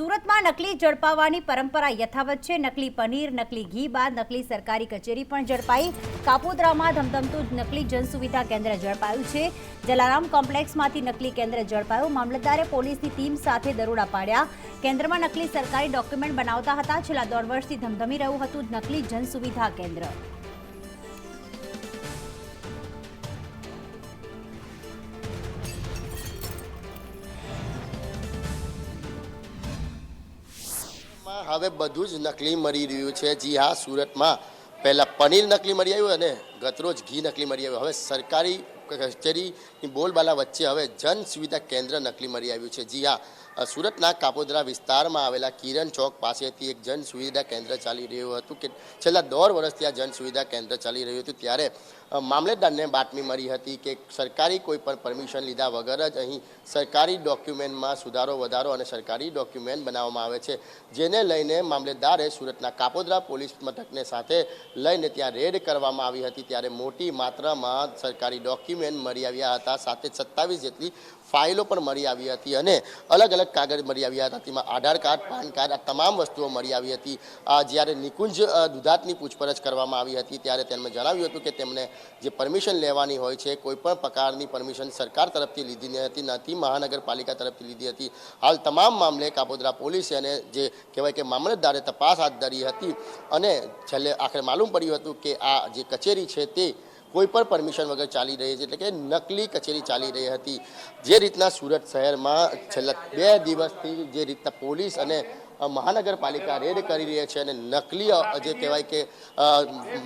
સુરતમાં નકલી ઝડપાવવાની પરંપરા યથાવત છે. નકલી પનીર, નકલી ઘી બાદ નકલી સરકારી કચેરી પણ ઝડપાઈ. કાપોદ્રામાં ધમધમતું નકલી જનસુવિધા કેન્દ્ર ઝડપાયું છે. જલારામ કોમ્પ્લેક્સમાંથી નકલી કેન્દ્ર ઝડપાયું. મામલતદારે પોલીસની ટીમ સાથે દરોડા પાડ્યા. કેન્દ્રમાં નકલી સરકારી ડોક્યુમેન્ટ બનાવતા હતા. છેલ્લા દોઢ વર્ષથી ધમધમી રહ્યું હતું નકલી જનસુવિધા કેન્દ્ર. હવે બધું જ નકલી મળી રહ્યું છે. જી હા, સુરતમાં પહેલાં પનીર નકલી મળી આવ્યું અને ગતરોજ ઘી નકલી મળી આવ્યું. હવે સરકારી કચેરીની બોલબાલા વચ્ચે હવે જન સુવિધા કેન્દ્ર નકલી મળી આવ્યું છે. જી હા સુરતના કાપોદરા વિસ્તારમાં આવેલા કિરણ ચોક પાસેથી એક જન સુવિધા કેન્દ્ર ચાલી રહ્યું હતું કે છેલ્લા દોઢ વર્ષથી આ જન સુવિધા કેન્દ્ર ચાલી રહ્યું હતું ત્યારે મામલેદારને બાતમી મળી હતી કે સરકારી કોઈ પણ પરમિશન લીધા વગર જ અહીં સરકારી ડોક્યુમેન્ટમાં સુધારો વધારો અને સરકારી ડોક્યુમેન્ટ બનાવવામાં આવે છે. જેને લઈને મામલેદારે સુરતના કાપોદરા પોલીસ મથકને સાથે લઈને ત્યાં રેડ કરવામાં આવી હતી. ત્યારે મોટી માત્રામાં સરકારી ડોક્યુમેન્ટ મળી આવ્યા હતા. સાથે સત્તાવીસ જેટલી ફાઇલો પણ મળી આવી હતી અને અલગ અલગ કાગળ મળી આવ્યા હતા. તેમાં આધાર કાર્ડ, પાન કાર્ડ, આ તમામ વસ્તુઓ મળી આવી હતી. જ્યારે નિકુંજ દુધાતની પૂછપરછ કરવામાં આવી હતી, ત્યારે તેમણે જણાવ્યું હતું કે તેમણે જે પરમિશન લેવાની હોય છે કોઈપણ પ્રકારની પરમિશન સરકાર તરફથી લીધી હતી નથી મહાનગરપાલિકા તરફથી લીધી હતી. હાલ તમામ મામલે કાપોદરા પોલીસે અને જે કહેવાય કે મામલતદારે તપાસ હાથ ધરી હતી. અને છેલ્લે આખરે માલુમ પડ્યું હતું કે આ જે કચેરી છે તે કોઈ પણ પરમિશન વગર ચાલી રહી છે, એટલે કે નકલી કચેરી ચાલી રહી હતી. જે રીતના સુરત શહેરમાં છેલ્લા બે દિવસથી જે રીતના પોલીસ અને મહાનગરપાલિકા રેડ કરી રહી છે અને નકલી જે કહેવાય કે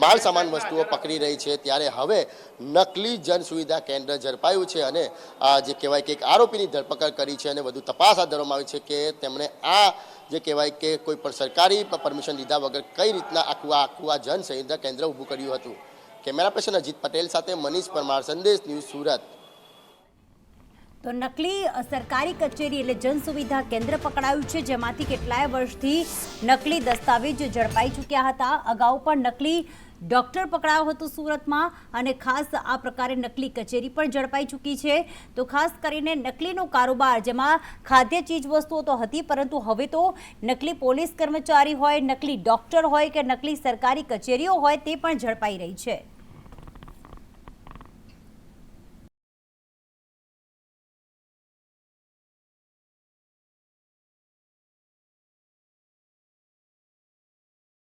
માલ સામાન વસ્તુઓ પકડી રહી છે, ત્યારે હવે નકલી જન સુવિધા કેન્દ્ર ઝડપાયું છે અને જે કહેવાય કે એક આરોપીની ધરપકડ કરી છે અને વધુ તપાસ હાથ ધરવામાં આવી છે કે તેમણે આ, જે કહેવાય કે કોઈ પણ સરકારી પરમિશન લીધા વગર કઈ રીતના આખું આખું આ જન સુવિધા કેન્દ્ર ઊભું કર્યું હતું. કેમેરા પર્સન અજીત પટેલ સાથે મનીષ પરમાર, સંદેશ ન્યૂઝ સુરત. તો નકલી સરકારી કચેરી એટલે જન સુવિધા કેન્દ્ર પકડાયું છે, જેમાંથી કેટલાય વર્ષથી નકલી દસ્તાવેજ ઝડપાઈ ચૂક્યા હતા. અગાઉ પણ નકલી ડોક્ટર પકડાયો હતો સુરતમાં અને ખાસ આ પ્રકારે નકલી કચેરી પણ ઝડપાઈ ચૂકી છે. તો ખાસ કરીને નકલીનો કારોબાર, જેમાં ખાદ્ય ચીજવસ્તુઓ તો હતી, પરંતુ હવે તો નકલી પોલીસ કર્મચારી હોય, નકલી ડોક્ટર હોય કે નકલી સરકારી કચેરીઓ હોય, તે પણ ઝડપાઈ રહી છે.